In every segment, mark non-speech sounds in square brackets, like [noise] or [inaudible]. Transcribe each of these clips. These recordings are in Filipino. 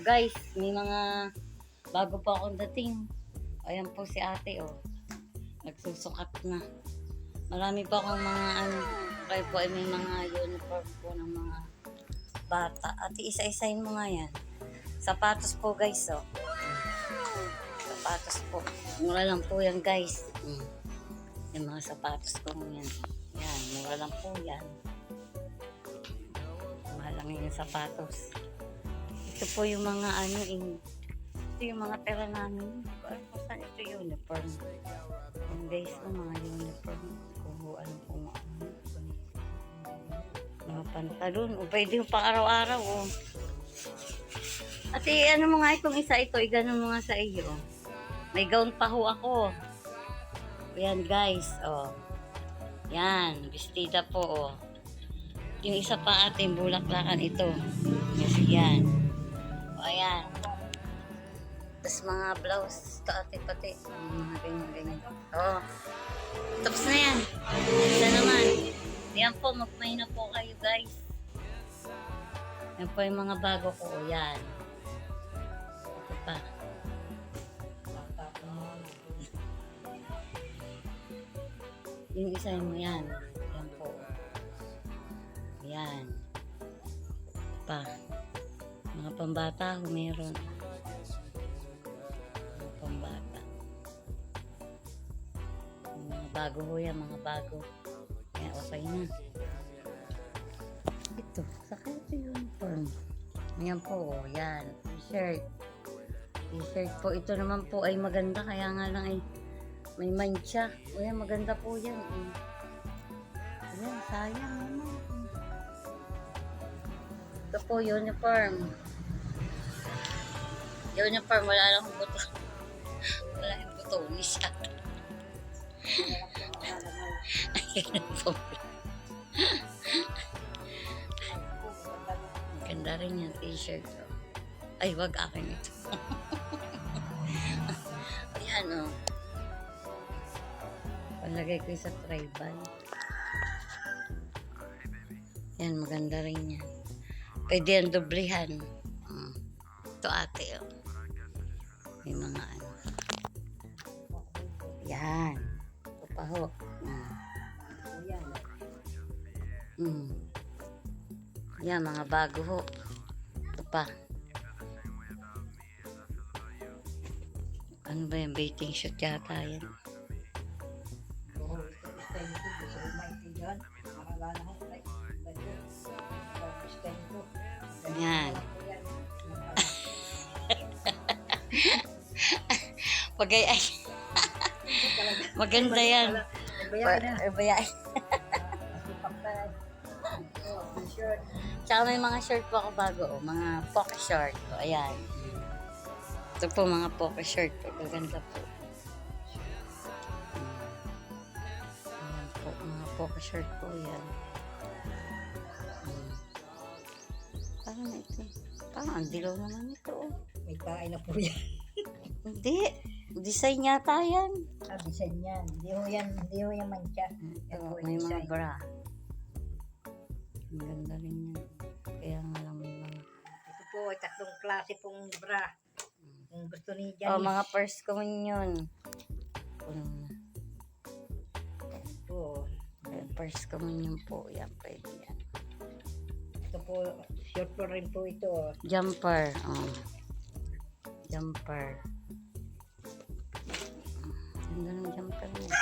guys, may mga bago pa akong dating. Ayan po si ate, oh. Nagsusukat na. Marami pa akong mga ano, kayo po ay may mga uniform po ng mga bata. Ate, isa-isahin mo nga yan. Sapatos po, guys, oh. Sapatos po. Mura lang po yan, guys. Mm. Yung mga sapatos ko yan. Yan, mura lang po yan. Mahal lang yung sapatos. Ito po yung mga ano, in, ito yung mga pera namin. Ano saan ito uniform? Yung guys, oh, mga uniform. Kung ano po mga. Mga pantalon. O pwede yung pang araw-araw, oh. Ate, ano mo nga itong isa ito, igano mo nga sa iyo. May gown pa ho ako. Ayan guys, oh. Yan, bestida po, oh. Yung isa pa ating bulaklakan ito. Yes, yan. Ayan. Tapos mga blouse, ito ate pati. Mga ganyan, ganyan. Oh. Tapos na yan. Isa naman. Yan po, magmay na po kayo guys. Yan po yung mga bago ko. Yan. Ito pa. Yung isa mo yan. Yan po. Yan. Pa. Mga pambata ho meron. Mga pambata. Mga bago ho yan, mga bago. Kaya okay na. Ito, saka ito uniform. Yan po, oh, yan. T-shirt. T-shirt po. Ito naman po ay maganda, kaya nga lang ay may mancha. O yan, maganda po yan. Eh. Ayan, sayang naman. Ito po, uniform. Uniform, wala lang buto. wala yung buto ni siya. Po. Ganda rin yung t-shirt. oh. Ay, wag akin ito. Ayan, oh. Palagay ko sa tribal. Yan, maganda rin yan. Pwede yan doblehan. Mm. Ito ate, oh. May mga ano. Yan. Ito pa ho. Mm. Mm. Yan, mga bago ho. Ito pa. Ano ba yung baiting shoot yata yan? Yan. Pagay ay. [laughs] Maganda yan. Bayay. Tsaka may mga short po ako bago. Oh. Mga poke short. O, ayan. Ito po mga poke short po. Gaganda po. Ayan po. Mga poke short po yan. Parang ito. Parang ang dilaw naman ito. oh. May tae na po yan. Hindi. Design yata yan. Ah, design yan. Hindi ho yan, hindi ho yan mancha. Ito, may mga bra. Ang ganda rin yan. Kaya nga lang may mga... Ito po ay tatlong klase pong bra. Kung gusto ni Oh, Janice. mga first communion. Puno na. Ito, Ayan, First communion po. Yan, pwede yan. ito po, short po rin po ito. Jumper. Oh. Jumper. Ganda ng jumper niya.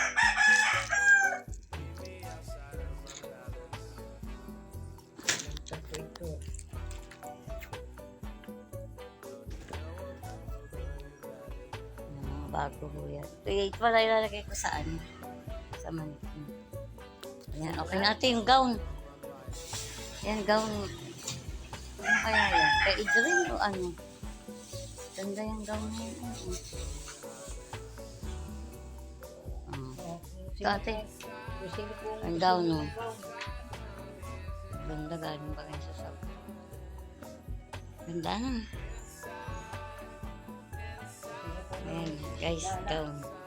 Po ito. Yung mga bago po yan. Ito, ito pala ilalagay ko sa ano? Mannequin. Ayan, okay na ito yung gown. Yan, gown. Ano kaya yan? Kay Idrin o ano? Ganda yung gown na yun. ano. Ito, ate. Ang gown, no? Ganda galing ba kayo sa sab? Ganda na. Ayan, guys, gown.